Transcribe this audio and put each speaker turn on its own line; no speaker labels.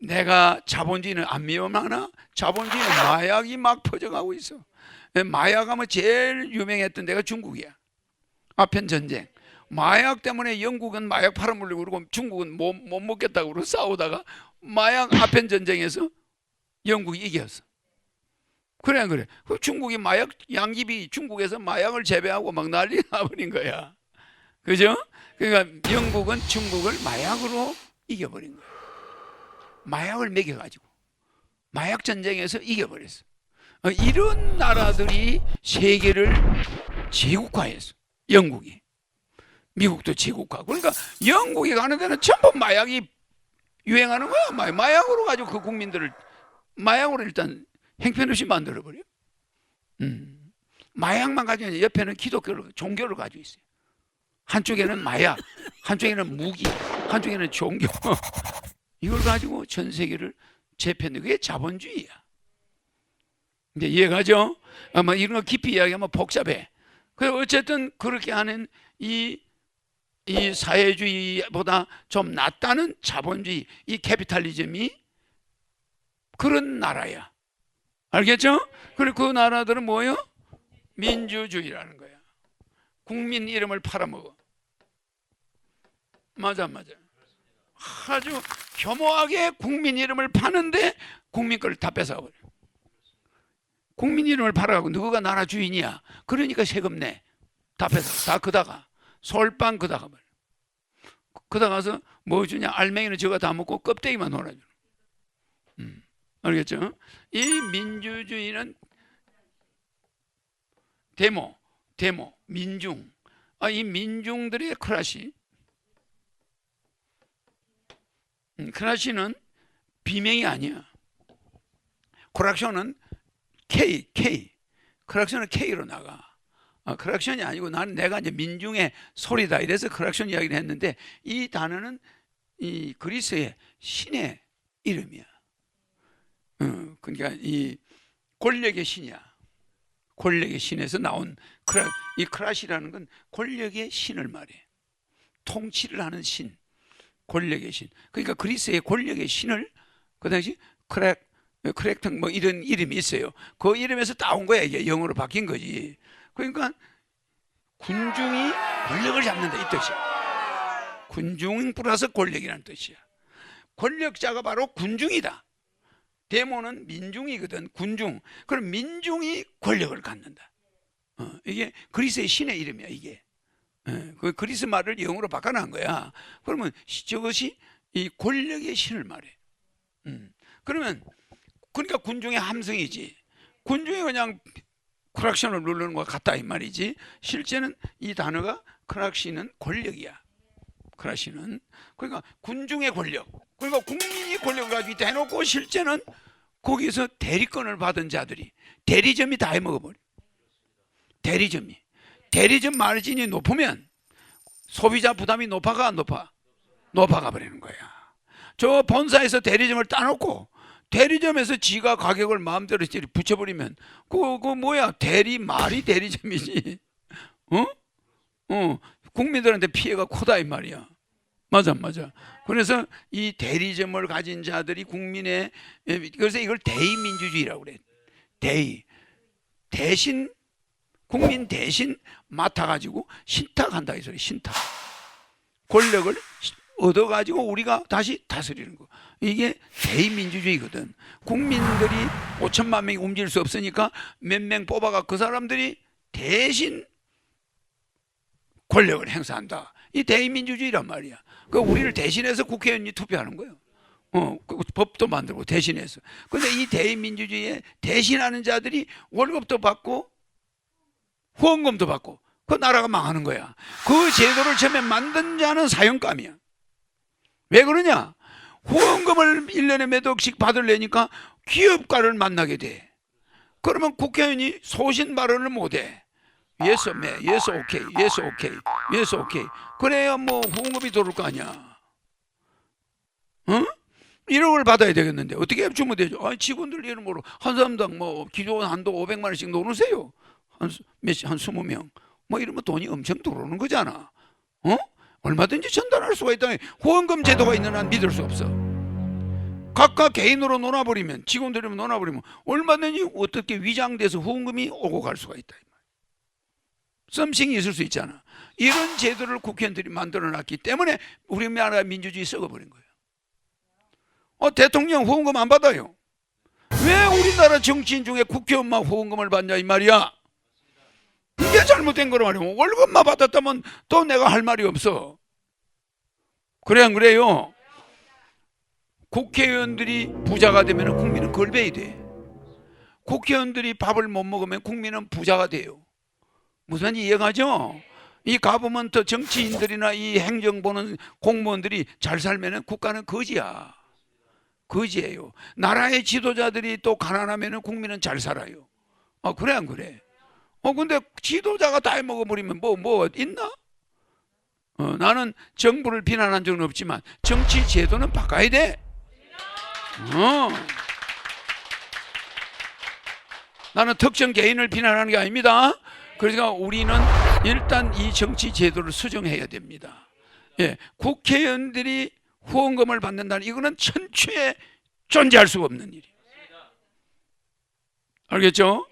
내가 자본주의는 안 위험하나? 자본주의는 마약이 막 퍼져가고 있어. 예, 마약하면 제일 유명했던 데가 중국이야. 아편 전쟁. 마약 때문에 영국은 마약 팔아먹으려고 그러고 중국은 못, 못 먹겠다고 그러고 싸우다가 마약 아편 전쟁에서 영국이 이겼어. 그래 안 그래. 그 중국이 마약 양집이 중국에서 마약을 재배하고 막 난리 나버린 거야. 그죠? 그러니까 영국은 중국을 마약으로 이겨버린 거야. 마약을 먹여가지고 마약 전쟁에서 이겨버렸어. 어, 이런 나라들이 세계를 제국화했어. 영국이. 미국도 제국화. 그러니까 영국이 가는 데는 전부 마약이 유행하는 거야. 마- 마약으로 가지고 그 국민들을 마약으로 일단 행편없이 만들어 버려. 음. 마약만 가지고 옆에는 기독교를 종교를 가지고 있어요. 한쪽에는 마약, 한쪽에는 무기, 한쪽에는 종교. 이걸 가지고 전 세계를 재편는 그게 자본주의야. 이제 이해가죠? 아마 이런 거 깊이 이야기하면 복잡해. 그 어쨌든 그렇게 하는 이, 이 사회주의보다 좀 낫다는 자본주의, 이 캐피탈리즘이 그런 나라야. 알겠죠? 그리고 그 나라들은 뭐예요? 민주주의라는 거야. 국민 이름을 팔아먹어. 맞아, 맞아. 아주 겸허하게 국민 이름을 파는데 국민 걸다 뺏어버려. 국민 이름을 팔아가고 누가 나라 주인이야. 그러니까 세금 내. 다 뺏어. 다 그다가. 솔빵 그다가 버려. 그다 가서 뭐 주냐. 알맹이는 저거 다 먹고 껍데기만 놀아줘. 음. 알겠죠? 이 민주주의는 데모, 데모, 민중. 아, 이 민중들의 크라시. 음, 크라시는 비명이 아니야. 크락션은 K, K. 크락션은 K로 나가. 아, 크락션이 아니고 나는 내가 이제 민중의 소리다. 이래서 크락션 이야기를 했는데 이 단어는 이 그리스의 신의 이름이야. 어, 그러니까 이 권력의 신이야. 권력의 신에서 나온 크라, 이 크라시라는 건 권력의 신을 말해. 통치를 하는 신, 권력의 신. 그러니까 그리스의 권력의 신을 그 당시 크랙, 크랙턴 뭐 이런 이름이 있어요. 그 이름에서 따온 거야 이게 영어로 바뀐 거지. 그러니까 군중이 권력을 잡는다 이 뜻이야. 군중 플러스 권력이라는 뜻이야. 권력자가 바로 군중이다. 데모는 민중이거든 군중 그럼 민중이 권력을 갖는다 어, 이게 그리스의 신의 이름이야 이게 예, 그 그리스 말을 영어로 바꿔놓은 거야. 그러면 시- 저것이 이 권력의 신을 말해. 음. 그러면 그러니까 군중의 함성이지. 군중이 그냥 크락션을 누르는 것 같다 이 말이지. 실제는 이 단어가 크락시는 권력이야. 크라시는. 그러니까 군중의 권력. 그러니까 국민이 권력을 가지고 대놓고 실제는 거기서 대리권을 받은 자들이 대리점이 다 해먹어버려. 대리점이 대리점 마진이 높으면 소비자 부담이 높아가 안 높아? 높아가 버리는 거야. 저 본사에서 대리점을 따놓고 대리점에서 지가 가격을 마음대로 붙여버리면 그거, 그거 뭐야? 대리 말이 대리점이지. 어? 어. 국민들한테 피해가 크다 이 말이야. 맞아 맞아. 그래서 이 대리점을 가진 자들이 국민의 그래서 이걸 대의민주주의라고 그래. 대의. 대신 국민 대신 맡아가지고 신탁한다 이 소리 신탁. 권력을 얻어가지고 우리가 다시 다스리는 거. 이게 대의민주주의거든. 국민들이 5천만 명이 움직일 수 없으니까 몇 명 뽑아가 그 사람들이 대신 권력을 행사한다. 이 대의민주주의란 말이야. 그 우리를 대신해서 국회의원이 투표하는 거예요. 어, 그 법도 만들고 대신해서. 근데 이 대의민주주의에 대신하는 자들이 월급도 받고 후원금도 받고 그 나라가 망하는 거야. 그 제도를 처음에 만든 자는 사형감이야. 왜 그러냐? 후원금을 1년에 몇 억씩 받으려니까 기업가를 만나게 돼. 그러면 국회의원이 소신 발언을 못 해. 예스, 매, 예스, 오케이, 예스, 오케이, 예스, 오케이. 그래야 뭐 후원금이 들어올 거 아니야. 응? 1억을 받아야 되겠는데 어떻게 주면 되죠? 아, 직원들 이름으로 한 사람당 뭐 기존 한도 500만 원씩 넣으세요. 한, 수- 몇, 시- 한 20명. 뭐 이러면 돈이 엄청 들어오는 거잖아. 어? 얼마든지 전달할 수가 있다. 후원금 제도가 있는 한 믿을 수 없어. 각각 개인으로 놀아버리면 직원들이 놀아버리면 얼마든지 어떻게 위장돼서 후원금이 오고 갈 수가 있다. 썸씽이 있을 수 있잖아. 이런 제도를 국회의원들이 만들어놨기 때문에 우리나라 민주주의 썩어버린 거예요. 어, 대통령 후원금 안 받아요. 왜 우리나라 정치인 중에 국회의원만 후원금을 받냐 이 말이야. 이게 잘못된 거란 말이야. 월급만 받았다면 또 내가 할 말이 없어. 그래 안 그래요? 국회의원들이 부자가 되면 국민은 걸배이 돼. 국회의원들이 밥을 못 먹으면 국민은 부자가 돼요. 무슨 이해가죠? 이 가버먼트 정치인들이나 이 행정 보는 공무원들이 잘 살면은 국가는 거지야. 거지예요. 나라의 지도자들이 또 가난하면은 국민은 잘 살아요. 어 그래 안 그래? 어 근데 지도자가 다 해먹어버리면 뭐 뭐 있나? 어, 나는 정부를 비난한 적은 없지만 정치 제도는 바꿔야 돼. 어. 나는 특정 개인을 비난하는 게 아닙니다. 그러니까 우리는 일단 이 정치 제도를 수정해야 됩니다. 예, 국회의원들이 후원금을 받는다는 이거는 천추에 존재할 수가 없는 일이에요. 알겠죠?